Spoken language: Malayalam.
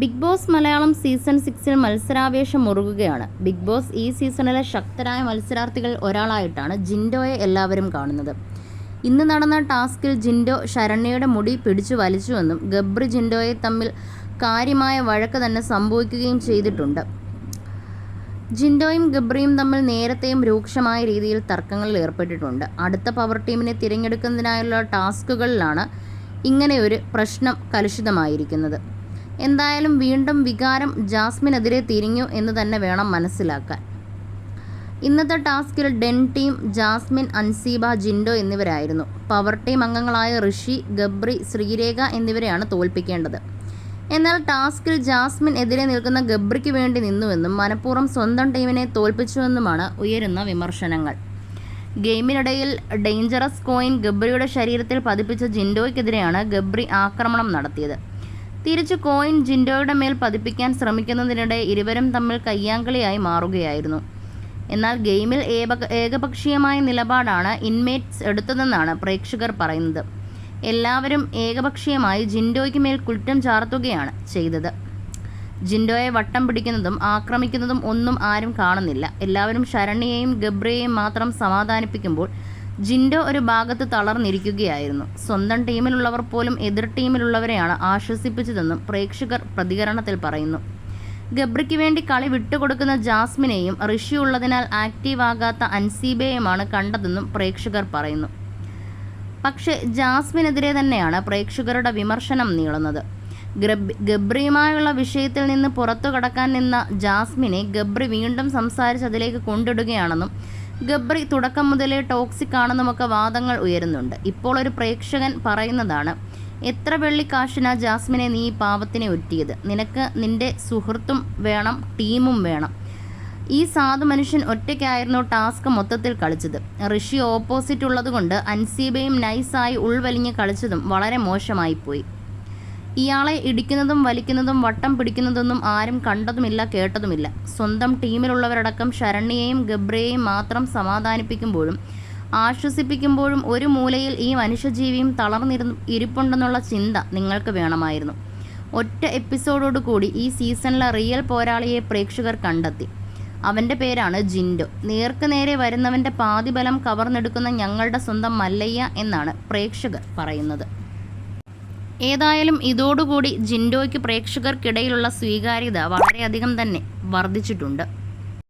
ബിഗ് ബോസ് മലയാളം സീസൺ സിക്സിൽ മത്സരാവേശം മുറുകുകയാണ്. ബിഗ് ബോസ് ഈ സീസണിലെ ശക്തരായ മത്സരാർത്ഥികൾ ഒരാളായിട്ടാണ് ജിൻഡോയെ എല്ലാവരും കാണുന്നത്. ഇന്ന് നടന്ന ടാസ്കിൽ ജിൻഡോ ശരണ്യയുടെ മുടി പിടിച്ചു വലിച്ചുവെന്നും ഗബ്രി ജിൻഡോയെ തമ്മിൽ കാര്യമായ വഴക്ക് തന്നെ സംഭവിക്കുകയും ചെയ്തിട്ടുണ്ട്. ജിൻഡോയും ഗബ്രിയും തമ്മിൽ നേരത്തെയും രൂക്ഷമായ രീതിയിൽ തർക്കങ്ങളിൽ ഏർപ്പെട്ടിട്ടുണ്ട്. അടുത്ത പവർ ടീമിനെ തിരഞ്ഞെടുക്കുന്നതിനായുള്ള ടാസ്കുകളിലാണ് ഇങ്ങനെയൊരു പ്രശ്നം കലുഷിതമായിരിക്കുന്നത്. എന്തായാലും വീണ്ടും വികാരം ജാസ്മിനെതിരെ തിരിഞ്ഞു എന്ന് തന്നെ വേണം മനസ്സിലാക്കാൻ. ഇന്നത്തെ ടാസ്കിൽ den team Jasmine Ansiba Jinto എന്നിവരായിരുന്നു. പവർ ടീം അംഗങ്ങളായ ഋഷി ഗബ്രി ശ്രീരേഖ എന്നിവരെയാണ് തോൽപ്പിക്കേണ്ടത്. എന്നാൽ ടാസ്കിൽ ജാസ്മിൻ എതിരെ നിൽക്കുന്ന ഗബ്രിക്ക് വേണ്ടി നിന്നുവെന്നും മനഃപൂർവം സ്വന്തം ടീമിനെ തോൽപ്പിച്ചുവെന്നുമാണ് ഉയരുന്ന വിമർശനങ്ങൾ. ഗെയിമിനിടയിൽ ഡേഞ്ചറസ് കോയിൻ ഗബ്രിയുടെ ശരീരത്തിൽ പതിപ്പിച്ച ജിൻഡോയ്ക്കെതിരെയാണ് ഗബ്രി ആക്രമണം നടത്തിയത്. തിരിച്ചു കോയിൻ ജിൻഡോയുടെ മേൽ പതിപ്പിക്കാൻ ശ്രമിക്കുന്നതിനിടെ ഇരുവരും തമ്മിൽ കയ്യാങ്കളിയായി മാറുകയായിരുന്നു. എന്നാൽ ഗെയിമിൽ ഏക ഏകപക്ഷീയമായ നിലപാടാണ് ഇൻമേറ്റ്സ് എടുത്തതെന്നാണ് പ്രേക്ഷകർ പറയുന്നത്. എല്ലാവരും ഏകപക്ഷീയമായി ജിൻഡോയ്ക്ക് മേൽ കുറ്റം ചാർത്തുകയാണ് ചെയ്തത്. ജിൻഡോയെ വട്ടം പിടിക്കുന്നതും ആക്രമിക്കുന്നതും ഒന്നും ആരും കാണുന്നില്ല. എല്ലാവരും ശരണ്യയെയും ഗബ്രയെയും മാത്രം സമാധാനിപ്പിക്കുമ്പോൾ ജിൻഡോ ഒരു ഭാഗത്ത് തളർന്നിരിക്കുകയായിരുന്നു. സ്വന്തം ടീമിലുള്ളവർ പോലും എതിർ ടീമിലുള്ളവരെയാണ് ആശ്വസിപ്പിച്ചതെന്നും പ്രേക്ഷകർ പ്രതികരണത്തിൽ പറയുന്നു. ഗബ്രിക്ക് വേണ്ടി കളി വിട്ടുകൊടുക്കുന്ന ജാസ്മിനെയും ഋഷി ഉള്ളതിനാൽ ആക്റ്റീവ് ആകാത്ത അൻസീബയെയുമാണ് കണ്ടതെന്നും പ്രേക്ഷകർ പറയുന്നു. പക്ഷേ ജാസ്മിനെതിരെ തന്നെയാണ് പ്രേക്ഷകരുടെ വിമർശനം നീളുന്നത്. ഗബ്രിയുമായുള്ള വിഷയത്തിൽ നിന്ന് പുറത്തു കടക്കാൻ നിന്ന ജാസ്മിനെ ഗബ്രി വീണ്ടും സംസാരിച്ച് അതിലേക്ക് കൊണ്ടിടുകയാണെന്നും ഗബ്രി തുടക്കം മുതലേ ടോക്സിക് ആണെന്നുമൊക്കെ വാദങ്ങൾ ഉയരുന്നുണ്ട്. ഇപ്പോൾ ഒരു പ്രേക്ഷകൻ പറയുന്നതാണ് എത്ര വെള്ളിക്കാശിനാ ജാസ്മിനെ നീ പാവത്തിനെ ഒറ്റിയത് നിനക്ക് നിന്റെ സുഹൃത്തും വേണം ടീമും വേണം. ഈ സാധു മനുഷ്യൻ ഒറ്റയ്ക്കായിരുന്നു ടാസ്ക് മൊത്തത്തിൽ കളിച്ചത്. ഋഷി ഓപ്പോസിറ്റ് ഉള്ളതുകൊണ്ട് അൻസീബയും നൈസായി ഉൾവലിഞ്ഞ് കളിച്ചതും വളരെ മോശമായിപ്പോയി. ഇയാളെ ഇടിക്കുന്നതും വലിക്കുന്നതും വട്ടം പിടിക്കുന്നതൊന്നും ആരും കണ്ടതുമില്ല കേട്ടതുമില്ല. സ്വന്തം ടീമിലുള്ളവരടക്കം ശരണ്യയെയും ഗബ്രയെയും മാത്രം സമാധാനിപ്പിക്കുമ്പോഴും ആശ്വസിപ്പിക്കുമ്പോഴും ഒരു മൂലയിൽ ഈ മനുഷ്യജീവിയും തളർന്നിരുന്നു ഇരിപ്പുണ്ടെന്നുള്ള ചിന്ത നിങ്ങൾക്ക് വേണമായിരുന്നു. ഒറ്റ എപ്പിസോഡോടുകൂടി ഈ സീസണിലെ റിയൽ പോരാളിയെ പ്രേക്ഷകർ കണ്ടെത്തി. അവന്റെ പേരാണ് ജിൻഡോ. നേർക്ക് നേരെ വരുന്നവന്റെ പാതിബലം കവർന്നെടുക്കുന്ന ഞങ്ങളുടെ സ്വന്തം മല്ലയ്യ എന്നാണ് പ്രേക്ഷകർ പറയുന്നത്. ഏതായാലും ഇതോടുകൂടി ജിൻഡോയ്ക്ക് പ്രേക്ഷകർക്കിടയിലുള്ള സ്വീകാര്യത വളരെയധികം തന്നെ വർദ്ധിച്ചിട്ടുണ്ട്.